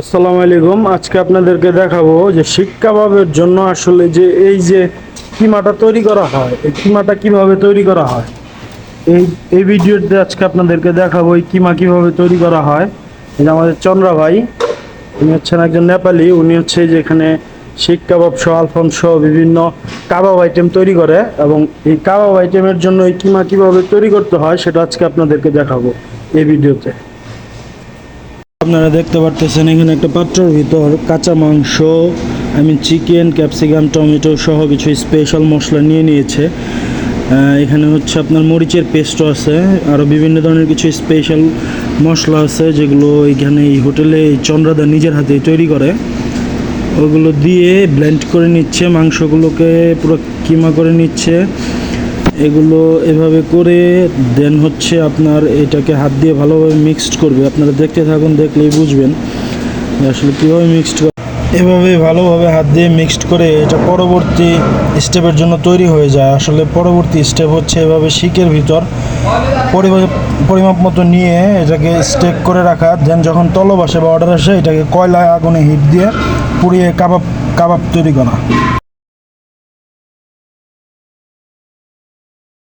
আসসালামু আলাইকুম। আজকে আপনাদেরকে দেখাবো যে শিক কাবাবের জন্য আসলে যে এই যে কিমাটা তৈরি করা হয়, এই কিমাটা কীভাবে তৈরি করা হয়, এই এই ভিডিওতে আজকে আপনাদেরকে দেখাবো এই কিমা কীভাবে তৈরি করা হয়। যে আমাদের চন্দ্রা ভাই, উনি হচ্ছেন একজন নেপালি, উনি হচ্ছে যে এখানে কাবাব সহ আলফাম সহ বিভিন্ন কাবাব আইটেম তৈরি করে এবং এই কাবাব আইটেমের জন্য এই কিমা কীভাবে তৈরি করতে হয় সেটা আজকে আপনাদেরকে দেখাবো এই ভিডিওতে। আপনারা দেখতে পারতেছেন, এখানে একটা পাত্রর ভিতর কাঁচা মাংস I mean chicken capsicum tomato সহ কিছু স্পেশাল মশলা নিয়ে নিয়েছে। এখানে হচ্ছে আপনার মরিচের পেস্টও আছে আরও বিভিন্ন ধরনের কিছু স্পেশাল মশলা আছে, যেগুলো এখানে এই হোটেলে চন্দ্রাদা নিজের হাতে তৈরি করে। ওগুলো দিয়ে ব্লেন্ড করে নিচ্ছে, মাংসগুলোকে পুরো কিমা করে নিচ্ছে। এগুলো এভাবে করে দেন হচ্ছে আপনার এটাকে হাত দিয়ে ভালোভাবে মিক্সড করবে। আপনারা দেখতে থাকুন, দেখলেই বুঝবেন আসলে কীভাবে মিক্সড করে এভাবে ভালোভাবে হাত দিয়ে মিক্সড করে এটা পরবর্তী স্টেপের জন্য তৈরি হয়ে যায়। আসলে পরবর্তী স্টেপ হচ্ছে এভাবে শিকের ভিতর পরিমা- পরিমাপ মতো নিয়ে এটাকে স্টেক করে রাখা। দেন যখন তলব আসে বা অর্ডার আসে, এটাকে কয়লা আগুনে হিট দিয়ে পুড়িয়ে কাবাব কাবাব তৈরি করা।